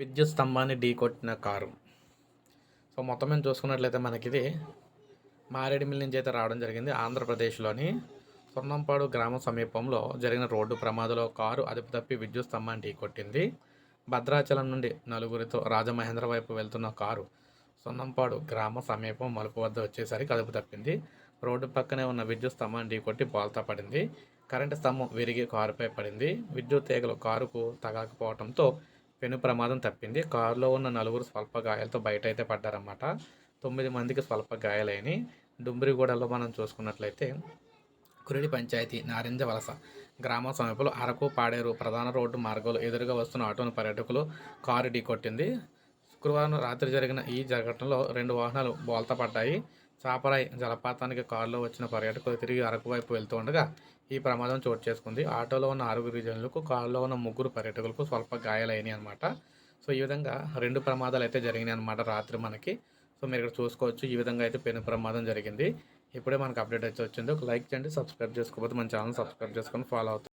విద్యుత్ స్తంభాన్ని ఢీకొట్టిన car. So మొత్తం మేము చూసుకున్నట్లయితే మనకిది మారేడుమిల్ మారేడుమిల్లి నుంచి అయితే రావడం జరిగింది ఆంధ్రప్రదేశ్లోని సున్నంపాడు గ్రామ సమీపంలో జరిగిన రోడ్డు ప్రమాదంలో కారు అదుపు తప్పి విద్యుత్ స్తంభాన్ని ఢీకొట్టింది. భద్రాచలం నుండి నలుగురితో రాజమహేంద్ర వైపు వెళ్తున్న కారు సున్నంపాడు గ్రామ సమీపం మలుపు వద్ద వచ్చేసరికి అదుపు తప్పింది రోడ్డు పక్కనే ఉన్న విద్యుత్ స్తంభాన్ని ఢీకొట్టి బోల్తా పడింది. కరెంటు స్తంభం విరిగి కారుపై పడింది. విద్యుత్ తీగలు కారుకు తగాకపోవడంతో పెను ప్రమాదం తప్పింది. కారులో ఉన్న నలుగురు స్వల్ప గాయాలతో బయట అయితే పడ్డారన్నమాట. తొమ్మిది మందికి స్వల్ప గాయాలైనవి డుంబ్రిగూడలో మనం చూసుకున్నట్లయితే కురిడి పంచాయతీ నారింజ వలస గ్రామ సమీపంలో అరకు పాడేరు ప్రధాన రోడ్డు మార్గంలో ఎదురుగా వస్తున్న ఆటోను పర్యాటకులు కారు ఢీకొట్టింది. శుక్రవారం రాత్రి జరిగిన ఈ ఘటనలో రెండు వాహనాలు బోల్తా పడ్డాయి. చాపరాయి జలపాతానికి కారులో వచ్చిన పర్యాటకులు తిరిగి అరకు వైపు వెళ్తూ ఉండగా ఈ ప్రమాదం చోటు చేసుకుంది. ఆటోలో ఉన్న ఆరుగురు జనులకు కారులో ఉన్న ముగ్గురు పర్యాటకులకు స్వల్ప గాయాలైనాయి అనమాట సో ఈ విధంగా రెండు ప్రమాదాలు అయితే జరిగినాయి అనమాట రాత్రి మనకి. సో మీరు ఇక్కడ చూసుకోవచ్చు ఈ విధంగా అయితే పెను ప్రమాదం జరిగింది. ఇప్పుడే మనకు అప్డేట్ అయితే వచ్చింది. ఒక లైక్ చేయండి సబ్స్క్రైబ్ చేసుకోకపోతే మన ఛానల్ సబ్స్క్రైబ్ చేసుకొని ఫాలో అవుతుంది